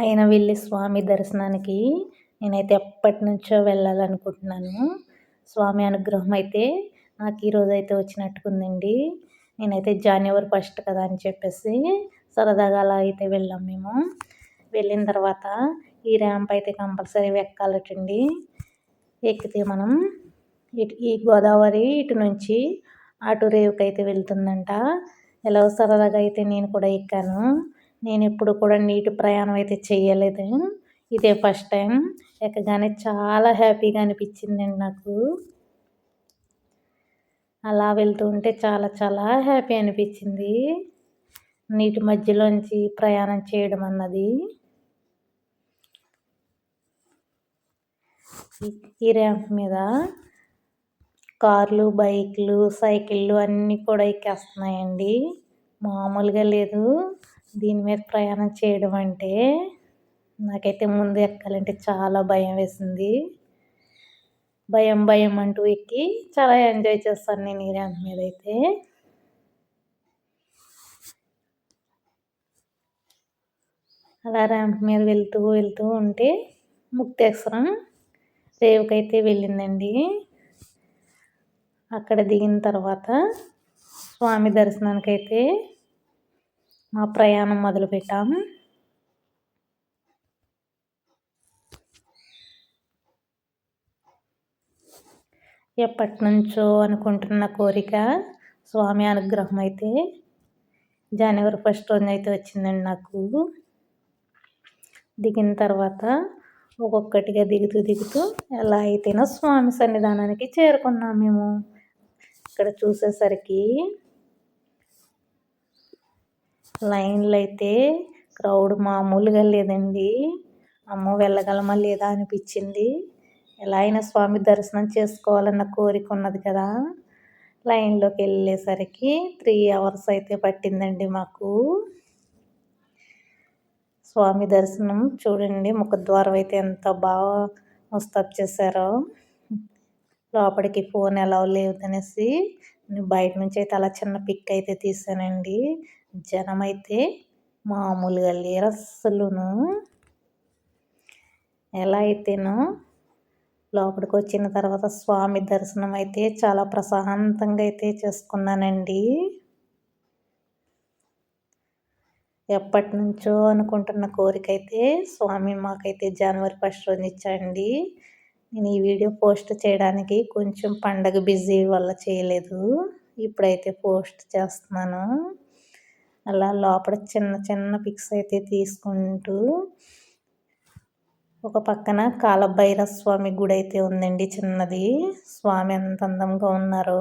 అయినా వెళ్ళి స్వామి దర్శనానికి నేనైతే ఎప్పటి నుంచో వెళ్ళాలనుకుంటున్నాను. స్వామి అనుగ్రహం అయితే నాకు ఈరోజు అయితే వచ్చినట్టుకుందండి. నేనైతే జనవరి ఫస్ట్ కదా అని చెప్పేసి సరదాగా అలా అయితే వెళ్ళాం మేము. వెళ్ళిన తర్వాత ఈ ర్యాంప్ అయితే కంపల్సరీ ఎక్కాలటండి ఎక్కితే మనం ఇటు ఈ గోదావరి ఇటు నుంచి అటు రేవుకైతే వెళ్తుందంట. ఎలా సరదాగా అయితే నేను కూడా ఎక్కాను. నేను ఎప్పుడు కూడా నీటి ప్రయాణం అయితే చేయలేదు ఇదే ఫస్ట్ టైం. ఎక్కగానే చాలా హ్యాపీగా అనిపించిందండి నాకు. అలా వెళ్తూ ఉంటే చాలా చాలా హ్యాపీ అనిపించింది. నీటి మధ్యలోంచి ప్రయాణం చేయడం అన్నది. ఈ ర్యాంప్ మీద కార్లు బైక్లు సైకిళ్ళు అన్నీ కూడా ఎక్కేస్తున్నాయండి. మామూలుగా లేదు. దీని మీద ప్రయాణం చేయడం అంటే నాకైతే ముందు ఎక్కాలంటే చాలా భయం వేసింది. భయం భయం అంటూ ఎక్కి చాలా ఎంజాయ్ చేస్తాను నేను ఈ ర్యాంప్ మీద అయితే. అలా ర్యాంప్ మీద వెళ్తూ వెళ్తూ ఉంటే ముక్తేశ్వరం రేవుకైతే వెళ్ళిందండి. అక్కడ దిగిన తర్వాత స్వామి దర్శనానికైతే మా ప్రయాణం మొదలుపెట్టాం ఎప్పటి నుంచో అనుకుంటున్న కోరిక స్వామి అనుగ్రహం అయితే జనవరి ఫస్ట్ రోజు అయితే వచ్చిందండి నాకు. దిగిన తర్వాత ఒక్కొక్కటిగా దిగుతూ దిగుతూ ఎలా అయితేనో స్వామి సన్నిధానానికి చేరుకున్నాం మేము. ఇక్కడ చూసేసరికి లైన్లు అయితే క్రౌడ్ మామూలుగా లేదండి. అమ్మో వెళ్ళగలమా లేదా అనిపించింది. ఎలా అయినా స్వామి దర్శనం చేసుకోవాలన్న కోరిక ఉన్నది కదా. లైన్లోకి వెళ్ళేసరికి త్రీ అవర్స్ అయితే పట్టిందండి మాకు. స్వామి దర్శనం చూడండి ముఖద్వారం అయితే ఎంత బాగా ముస్తాబ్ చేశారో. లోపలికి ఫోన్ ఎలా లేదనేసి అనేసి బయట నుంచి అయితే అలా చిన్న పిక్ అయితే తీసానండి. జనం అయితే మామూలుగా లేరు అస్సలును. ఎలా అయితేనో? లోపలికి వచ్చిన తర్వాత స్వామి దర్శనం అయితే చాలా ప్రశాంతంగా అయితే చేసుకున్నానండి. ఎప్పటి నుంచో అనుకుంటున్న కోరిక అయితే స్వామి మాకైతే జనవరి ఫస్ట్ రోజు ఇచ్చాండి నేను ఈ వీడియో పోస్ట్ చేయడానికి కొంచెం పండగ బిజీ వల్ల చేయలేదు. ఇప్పుడైతే పోస్ట్ చేస్తున్నాను. అలా లోపల చిన్న చిన్న పిక్స్ అయితే తీసుకుంటూ ఒక పక్కన కాలభైర స్వామి గుడి అయితే ఉందండి చిన్నది. స్వామి ఎంత అందంగా ఉన్నారో.